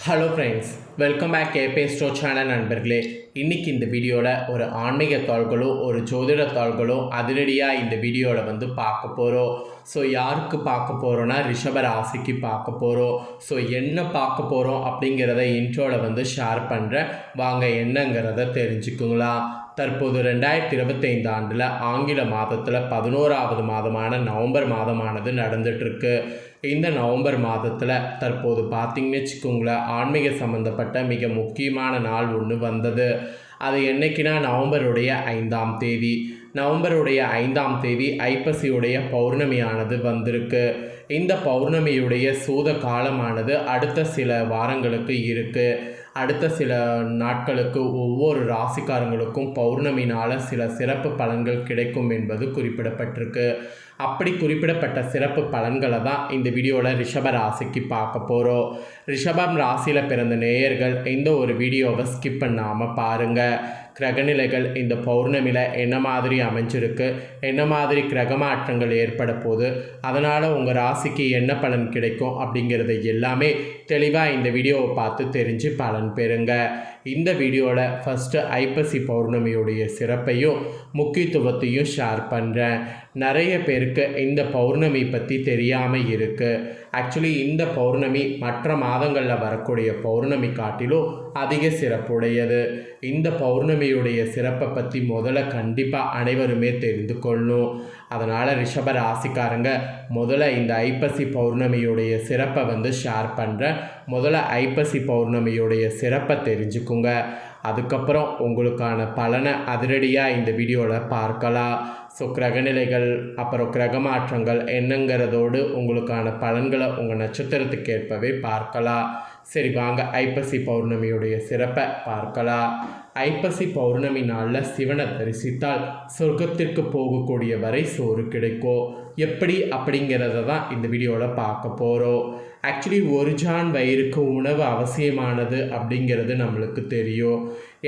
Hello friends welcome back கேபே ஸ்டோ channel நண்பர்களே. இன்றைக்கி இந்த வீடியோவில் ஒரு ஆன்மீக தாள்களோ ஒரு ஜோதிட தாள்களோ அதிரடியாக இந்த வீடியோவில் வந்து பார்க்க போகிறோம் ஸோ யாருக்கு பார்க்க போகிறோன்னா ரிஷப ராசிக்கு பார்க்க போகிறோம் ஸோ என்ன பார்க்க போகிறோம் அப்படிங்கிறத இன்ட்ரோவில் வந்து ஷேர் பண்ணுறேன் வாங்க என்னங்கிறத தெரிஞ்சுக்குங்களா தற்போது ரெண்டாயிரத்தி இருபத்தைந்து ஆண்டில் ஆங்கில மாதத்தில் பதினோராவது மாதமான நவம்பர் மாதமானது நடந்துட்டுருக்கு இந்த நவம்பர் மாதத்தில் தற்போது பார்த்திங்கன்னு வச்சுக்கோங்களேன் ஆன்மீக சம்மந்தப்பட்ட மிக முக்கியமான நாள் ஒன்று வந்தது. அது என்னைக்குன்னா நவம்பருடைய ஐந்தாம் தேதி. நவம்பருடைய ஐந்தாம் தேதி ஐப்பசியுடைய பௌர்ணமியானது வந்திருக்கு. இந்த பௌர்ணமியுடைய சூத காலமானது அடுத்த சில வாரங்களுக்கு இருக்குது அடுத்த சில நாட்களுக்கு ஒவ்வொரு ராசிக்காரங்களுக்கும் பௌர்ணமினால் சில சிறப்பு பலன்கள் கிடைக்கும் என்பது குறிப்பிடப்பட்டிருக்கு. அப்படி குறிப்பிடப்பட்ட சிறப்பு பலன்களை தான் இந்த வீடியோவில் ரிஷப ராசிக்கு பார்க்க போகிறோம் ரிஷபம் ராசியில் பிறந்த நேயர்கள் இந்த ஒரு வீடியோவை ஸ்கிப் பண்ணாமல் பாருங்கள் கிரகநிலைகள் இந்த பௌர்ணமியில் என்ன மாதிரி அமைஞ்சிருக்கு என்ன மாதிரி கிரக மாற்றங்கள் ஏற்பட போகுது அதனால் உங்கள் ராசிக்கு என்ன பலன் கிடைக்கும் அப்படிங்கிறத எல்லாமே தெளிவாக இந்த வீடியோவை பார்த்து தெரிஞ்சு பலன் பெறுங்க. இந்த வீடியோவில் ஃபஸ்ட்டு ஐப்பசி பௌர்ணமியுடைய சிறப்பையும் முக்கியத்துவத்தையும் ஷேர் பண்ணுறேன் நிறைய பேருக்கு இந்த பௌர்ணமி பற்றி தெரியாமல் இருக்குது ஆக்சுவலி இந்த பௌர்ணமி மற்ற மாதங்களில் வரக்கூடிய பௌர்ணமி காட்டிலும் அதிக சிறப்புடையது. இந்த பௌர்ணமியுடைய சிறப்பை பற்றி முதல்ல கண்டிப்பாக அனைவருமே தெரிந்து கொள்ளணும். அதனால் ரிஷப ராசிக்காரங்க முதல்ல இந்த ஐப்பசி பௌர்ணமியுடைய சிறப்பை வந்து ஷேர் பண்ணுறேன் முதல்ல ஐப்பசி பௌர்ணமியுடைய சிறப்பை தெரிஞ்சுக்குங்க. அதுக்கப்புறம் உங்களுக்கான பலனை அதிரடியாக இந்த வீடியோவில் பார்க்கலாம். ஸோ கிரகநிலைகள் அப்புறம் கிரக மாற்றங்கள் என்னங்கிறதோடு உங்களுக்கான பலன்களை உங்கள் நட்சத்திரத்துக்கு ஏற்பவே பார்க்கலாம். சரி வாங்க ஐப்பசி பௌர்ணமியுடைய சிறப்பை பார்க்கலாம். ஐப்பசி பௌர்ணமி நாளில் சிவனை தரிசித்தால் சொர்க்கத்திற்கு போகக்கூடிய வரை சோறு கிடைக்கும். எப்படி? அப்படிங்கிறத தான் இந்த வீடியோவில் பார்க்க போகிறோம் ஆக்சுவலி ஒரு ஜான் வயிறுக்கு உணவு அவசியமானது அப்படிங்கிறது நம்மளுக்கு தெரியும்.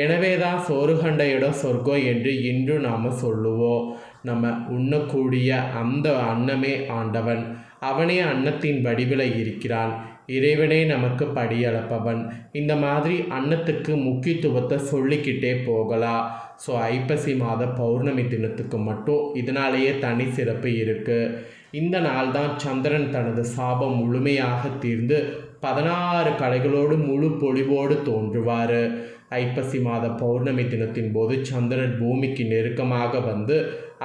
எனவே தான் சோறு கண்ட இடம் சொர்க்கம் என்று இன்றும் நாம் சொல்லுவோம். நம்ம உண்ணக்கூடிய அந்த அன்னமே ஆண்டவன். அவனே அன்னத்தின் வடிவில் இருக்கிறான். இறைவனே நமக்கு படியளப்பவன் இந்த மாதிரி அன்னத்துக்கு முக்கியத்துவத்தை சொல்லிக்கிட்டே போகலாம் ஸோ ஐப்பசி மாத பௌர்ணமி தினத்துக்கு மட்டும் இதனாலேயே தனி சிறப்பு இருக்குது இந்த நாள்தான் சந்திரன் தனது சாபம் முழுமையாக தீர்ந்து பதினாறு கலைகளோடு முழு பொழிவோடு தோன்றுவார். ஐப்பசி மாத பௌர்ணமி தினத்தின் போது சந்திரன் பூமிக்கு நெருக்கமாக வந்து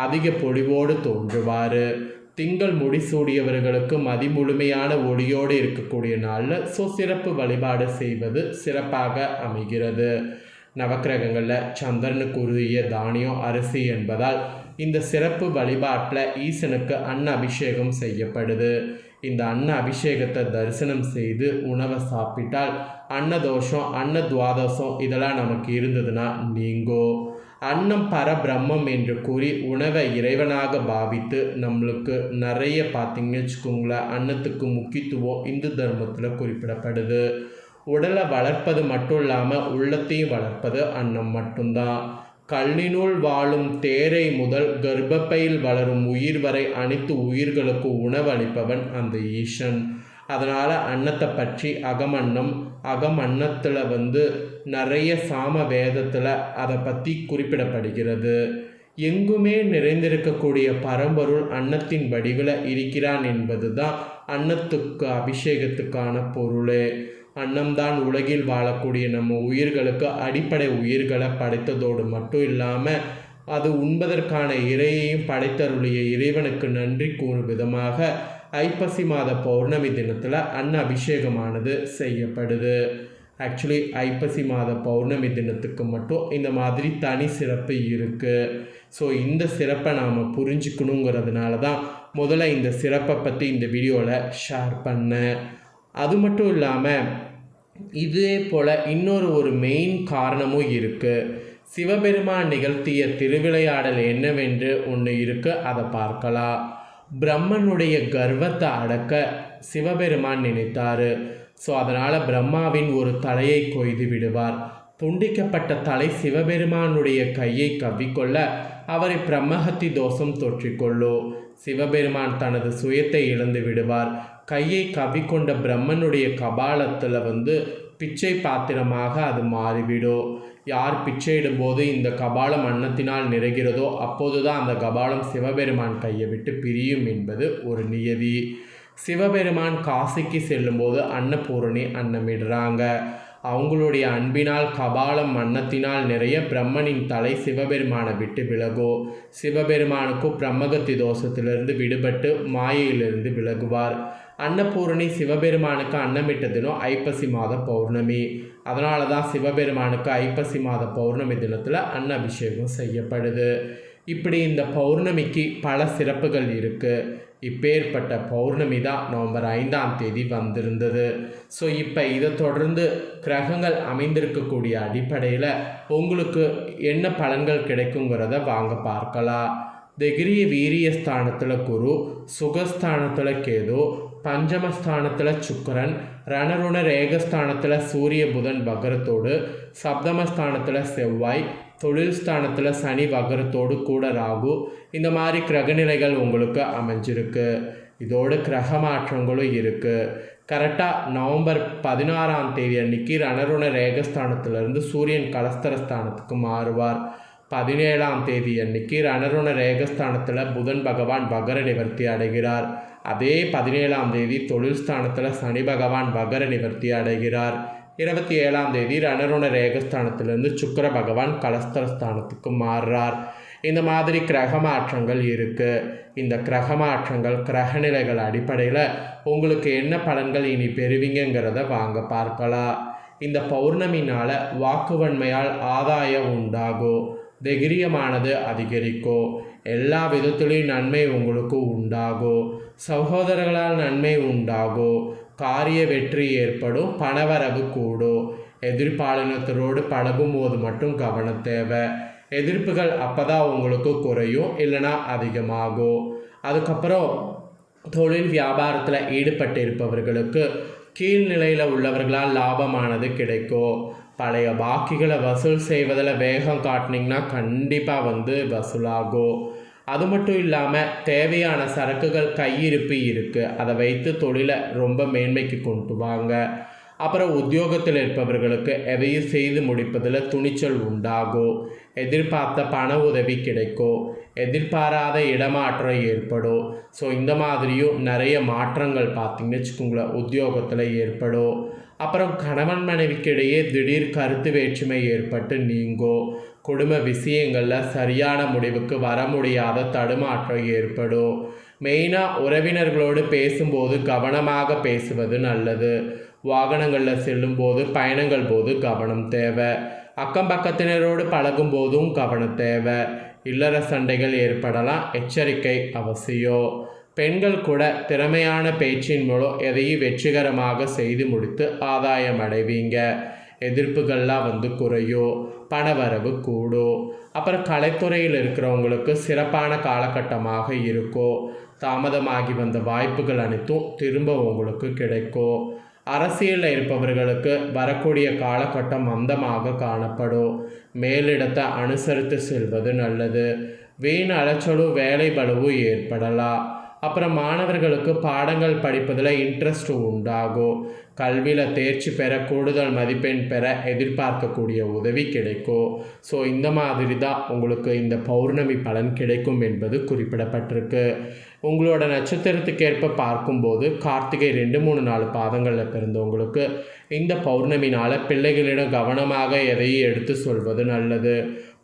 அதிக பொழிவோடு தோன்றுவார். திங்கள் முடிசூடியவர்களுக்கு மதிமுழுமையான ஒளியோடு இருக்கக்கூடிய நாளில் ஸோ சிறப்பு வழிபாடு செய்வது சிறப்பாக அமைகிறது. நவக்கிரகங்களில் சந்திரனுக்கு உரிய தானியம் அரிசி என்பதால் இந்த சிறப்பு வழிபாட்டில் ஈசனுக்கு அன்ன அபிஷேகம் செய்யப்படுது. இந்த அன்ன அபிஷேகத்தை தரிசனம் செய்து உணவை சாப்பிட்டால் அன்னதோஷம் அன்ன துவாதோஷம் இதெல்லாம் நமக்கு இருந்ததுன்னா நீங்கோ. அன்னம் பரபிரம்மம் என்று கூறி உணவை இறைவனாக பாவித்து நம்மளுக்கு நிறைய பார்த்தீங்கன்னு வச்சுக்கோங்களேன் அன்னத்துக்கு முக்கியத்துவம் இந்து தர்மத்தில் குறிப்பிடப்படுது. உடலை வளர்ப்பது மட்டும் இல்லாமல் உள்ளத்தையும் வளர்ப்பது அன்னம் மட்டும்தான். கல்லினுள் வாழும் தேரை முதல் கர்ப்பப்பையில் வளரும் உயிர் வரை அனைத்து உயிர்களுக்கு உணவளிப்பவன் அந்த ஈசன். அதனால் அன்னத்தை பற்றி அகமன்னம் அகமன்னத்தில் வந்து நிறைய சாம வேதத்தில் அதை பற்றி குறிப்பிடப்படுகிறது. எங்குமே நிறைந்திருக்கக்கூடிய பரம்பொருள் அன்னத்தின் வடிவில் இருக்கிறான் என்பது தான் அன்னத்துக்கு அபிஷேகத்துக்கான பொருளே. அன்னம்தான் உலகில் வாழக்கூடிய நம்ம உயிர்களுக்கு அடிப்படை உயிர்களை படைத்ததோடு மட்டும் இல்லாமல் அது உண்பதற்கான இறையையும் படைத்தருளிய இறைவனுக்கு நன்றி கூறும் விதமாக ஐப்பசி மாத பௌர்ணமி தினத்தில் அன்ன அபிஷேகமானது செய்யப்படுது. ஆக்சுவலி ஐப்பசி மாத பௌர்ணமி தினத்துக்கு மட்டும் இந்த மாதிரி தனி சிறப்பு இருக்குது ஸோ இந்த சிறப்பை நாம் புரிஞ்சுக்கணுங்கிறதுனால தான் முதல்ல இந்த சிறப்பை பற்றி இந்த வீடியோவில் ஷேர் பண்ணேன். அது மட்டும் இல்லாமல் இதே போல் இன்னொரு ஒரு மெயின் காரணமும் இருக்குது சிவபெருமான் நிகழ்த்திய திருவிளையாடல் என்னவென்று ஒன்று இருக்குது அதை பார்க்கலாம். பிரம்மனுடைய கர்வத்தை அடக்க சிவபெருமான் நினைத்தார். ஸோ அதனால் பிரம்மாவின் ஒரு தலையை கொய்து விடுவார். துண்டிக்கப்பட்ட தலை சிவபெருமானுடைய கையை கவ்விக்கொள்ள அவரை பிரம்மஹத்தி தோஷம் தொற்றிக்கொள்ளோ சிவபெருமான் தனது சுயத்தை இழந்து விடுவார். கையை கவி கொண்ட பிரம்மனுடைய கபாலத்தில் வந்து பிச்சை பாத்திரமாக அது மாறிவிடும். யார் பிச்சையிடும்போது இந்த கபாலம் அன்னத்தினால் நிறைகிறதோ அப்போதுதான் அந்த கபாலம் சிவபெருமான் கையை விட்டு பிரியும் என்பது ஒரு நியதி. சிவபெருமான் காசிக்கு செல்லும்போது அன்னபூரணி அன்னமிடுறாங்க. அவங்களுடைய அன்பினால் கபாலம் அன்னத்தினால் நிறைய பிரம்மனின் தலை சிவபெருமானை விட்டு விலகோ சிவபெருமானுக்கும் பிரம்மகத்தி தோஷத்திலிருந்து விடுபட்டு மாயையிலிருந்து விலகுவார். அன்னபூரணி சிவபெருமானுக்கு அன்னமிட்ட தினம் ஐப்பசி மாத பௌர்ணமி. அதனால தான் சிவபெருமானுக்கு ஐப்பசி மாத பௌர்ணமி தினத்தில் அன்ன அபிஷேகம் செய்யப்படுது. இப்படி இந்த பௌர்ணமிக்கு பல சிறப்புகள் இருக்குது இப்பேற்பட்ட பௌர்ணமி தான் நவம்பர் ஐந்தாம் தேதி வந்திருந்தது. ஸோ இப்போ இதை தொடர்ந்து கிரகங்கள் அமைந்திருக்கக்கூடிய அடிப்படையில் உங்களுக்கு என்ன பலன்கள் கிடைக்குங்கிறத வாங்க பார்க்கலாம். திகிரிய வீரிய ஸ்தானத்தில் குரு சுகஸ்தானத்தில் கேது பஞ்சமஸ்தானத்தில் சுக்கரன் ரணருண ரேகஸ்தானத்தில் சூரிய புதன் பகரத்தோடு சப்தமஸ்தானத்தில் செவ்வாய் தொழில் ஸ்தானத்தில் சனி வகரத்தோடு கூட ராகு இந்த மாதிரி கிரகநிலைகள் உங்களுக்கு அமைஞ்சிருக்கு இதோடு கிரக மாற்றங்களும் இருக்குது கரெக்டாக நவம்பர் பதினாறாம் தேதி அன்னைக்கு ரணருண ரேகஸ்தானத்திலிருந்து சூரியன் கலஸ்தரஸ்தானத்துக்கு மாறுவார் பதினேழாம் தேதி அன்னைக்கு ரணருண ரேகஸ்தானத்தில் புதன் பகவான் வகர நிவர்த்தி அடைகிறார் அதே பதினேழாம் தேதி தொழில் ஸ்தானத்தில் சனி பகவான் பகர நிவர்த்தி அடைகிறார். இருபத்தி ஏழாம் தேதி ரணருண ரேகஸ்தானத்திலிருந்து சுக்கர பகவான் கலஸ்தரஸ்தானத்துக்கு மாறுறார். இந்த மாதிரி கிரக மாற்றங்கள் இருக்குது இந்த கிரக மாற்றங்கள் கிரகநிலைகள் அடிப்படையில் உங்களுக்கு என்ன பலன்கள் இனி பெறுவீங்கிறத வாங்க பார்க்கலாம். இந்த பௌர்ணமினால் வாக்குவன்மையால் ஆதாயம் உண்டாகும். தைகிரியமானது அதிகரிக்கும் எல்லா விதத்திலையும் நன்மை உங்களுக்கு உண்டாகும் சகோதரர்களால் நன்மை உண்டாகும் காரிய வெற்றி ஏற்படும் பணவரவு கூடும் எதிர்பாலினத்தரோடு பழகும் போது மட்டும் கவனம் தேவை எதிர்ப்புகள் அப்போ தான் உங்களுக்கு குறையும் இல்லைனா அதிகமாகும் அதுக்கப்புறம் தொழில் வியாபாரத்தில் ஈடுபட்டிருப்பவர்களுக்கு கீழ்நிலையில் உள்ளவர்களால் லாபமானது கிடைக்கும் பழைய பாக்கிகளை வசூல் செய்வதில் வேகம் காட்டினீங்கன்னா கண்டிப்பாக வந்து வசூலாகும் அது மட்டும் இல்லாமல் தேவையான சரக்குகள் கையிருப்பு இருக்குது அதை வைத்து தொழிலை ரொம்ப மேன்மைக்கு கொண்டு வாங்க. அப்புறம் உத்தியோகத்தில் இருப்பவர்களுக்கு எதையும் செய்து முடிப்பதில் துணிச்சல் உண்டாகும் எதிர்பார்த்த பண உதவி கிடைக்கும் எதிர்பாராத இடமாற்றம் ஏற்படும் ஸோ இந்த மாதிரியும் நிறைய மாற்றங்கள் பார்த்திங்கன்னு வச்சுக்கோங்களேன் உத்தியோகத்தில் ஏற்படும் அப்புறம் கணவன் மனைவிக்கிடையே திடீர் கருத்து வேற்றுமை ஏற்பட்டு நீங்கோ. குடும்ப விஷயங்களில் சரியான முடிவுக்கு வர முடியாத தடுமாற்றம் ஏற்படும் மெயினாக உறவினர்களோடு பேசும்போது கவனமாக பேசுவது நல்லது. வாகனங்களில் செல்லும்போது பயணங்கள் போது கவனம் தேவை. அக்கம் பக்கத்தினரோடு பழகும் போதும் கவனம் தேவை. இல்லற சண்டைகள் ஏற்படலாம். எச்சரிக்கை அவசியம். பெண்கள் கூட திறமையான பேச்சின் மூலம் எதையும் வெற்றிகரமாக செய்து முடித்து ஆதாயம் அடைவீங்க. எதிர்ப்புகள்லாம் வந்து குறையும் பணவரவு கூடும் அப்புறம் கலைத்துறையில் இருக்கிறவங்களுக்கு சிறப்பான காலகட்டமாக இருக்கும் தாமதமாகி வந்த வாய்ப்புகள் அனைத்தும் திரும்ப உங்களுக்கு கிடைக்கும் அரசியலில் இருப்பவர்களுக்கு வரக்கூடிய காலகட்டம் மந்தமாக காணப்படும் மேலிடத்தை அனுசரித்து செல்வது நல்லது. வீண் அலைச்சலும் வேலை பலவும் ஏற்படலாம் அப்புறம் மாணவர்களுக்கு பாடங்கள் படிப்பதில் இன்ட்ரெஸ்ட் உண்டாகும் கல்வியில் தேர்ச்சி பெற கூடுதல் மதிப்பெண் பெற எதிர்பார்க்கக்கூடிய உதவி கிடைக்கும் ஸோ இந்த மாதிரி தான் உங்களுக்கு இந்த பௌர்ணமி பலன் கிடைக்கும் என்பது குறிப்பிடப்பட்டிருக்கு. உங்களோட நட்சத்திரத்துக்கேற்ப பார்க்கும்போது கார்த்திகை ரெண்டு மூணு நாலு பாதங்களில் பிறந்தவங்களுக்கு இந்த பௌர்ணமினால் பிள்ளைகளிடம் கவனமாக எதையும் எடுத்து சொல்வது நல்லது.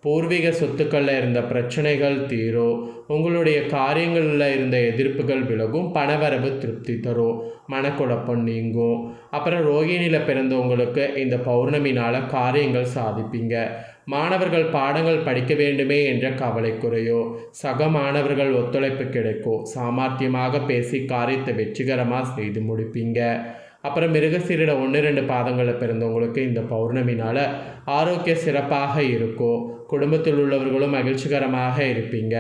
பூர்வீக சொத்துக்களில் இருந்த பிரச்சனைகள் தீரும் உங்களுடைய காரியங்களில் இருந்த எதிர்ப்புகள் விலகும் பணவரவு திருப்தி தரும் மனக்குழப்பம் நீங்கும் அப்புறம் ரோகிணியில் பிறந்தவங்களுக்கு இந்த பௌர்ணமினால் காரியங்கள் சாதிப்பீங்க. மாணவர்கள் பாடங்கள் படிக்க வேண்டுமே என்ற கவலை குறையும் சக மாணவர்கள் ஒத்துழைப்பு கிடைக்கும் சாமர்த்தியமாக பேசி காரியத்தை வெற்றிகரமாக செய்து முடிப்பீங்க. அப்புறம் மிருகசீரிட ஒன்று ரெண்டு பாதங்களில் பிறந்தவங்களுக்கு இந்த பௌர்ணமினால் ஆரோக்கிய சிறப்பாக இருக்கும் குடும்பத்தில் உள்ளவர்களும் மகிழ்ச்சிகரமாக இருப்பீங்க.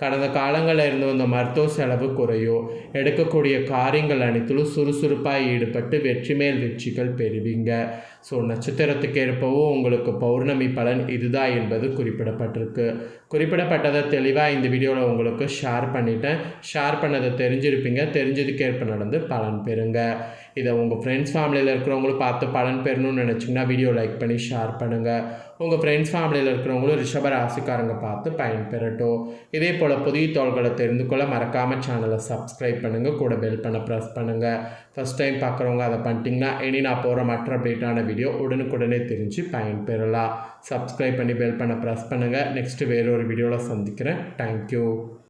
கடந்த காலங்களில் இருந்து வந்த மருத்துவ செலவு குறையும் எடுக்கக்கூடிய காரியங்கள் அனைத்திலும் சுறுசுறுப்பாக ஈடுபட்டு வெற்றி மேல் வெற்றிகள் பெறுவீங்க. ஸோ நட்சத்திரத்துக்கு ஏற்பவும் உங்களுக்கு பௌர்ணமி பலன் இதுதான் என்பது குறிப்பிடப்பட்டிருக்கு. குறிப்பிடப்பட்டதை தெளிவாக இந்த வீடியோவில் உங்களுக்கு ஷேர் பண்ணிட்டேன். ஷேர் பண்ணதை தெரிஞ்சிருப்பீங்க. தெரிஞ்சதுக்கு ஏற்ப நடந்து பலன் பெறுங்க. இதை உங்கள் ஃப்ரெண்ட்ஸ் ஃபேமிலியில் இருக்கிறவங்களும் பார்த்து பலன் பெறணும்னு நினச்சிங்கன்னா வீடியோ லைக் பண்ணி ஷேர் பண்ணுங்கள் உங்கள் ஃப்ரெண்ட்ஸ் ஃபேமிலியில் இருக்கிறவங்களும் ரிஷப ராசிக்காரங்க பார்த்து பயன்பெறட்டும் இதே போல் போல் புதிய தோள்களை தெரிந்து கொள்ள மறக்காமல் சேனலை சப்ஸ்கிரைப் பண்ணுங்கள் கூட பெல் பண்ண ப்ரெஸ் பண்ணுங்கள் ஃபஸ்ட் டைம் பார்க்குறவங்க அதை பண்ணிட்டீங்கன்னா இனி நான் போகிற மற்ற அப்டேட்டான வீடியோ உடனுக்குடனே தெரிஞ்சு பயன்பெறலாம். சப்ஸ்கிரைப் பண்ணி பெல் பண்ண ப்ரெஸ் பண்ணுங்கள் நெக்ஸ்ட்டு வேறொரு வீடியோவில் சந்திக்கிறேன். தேங்க்யூ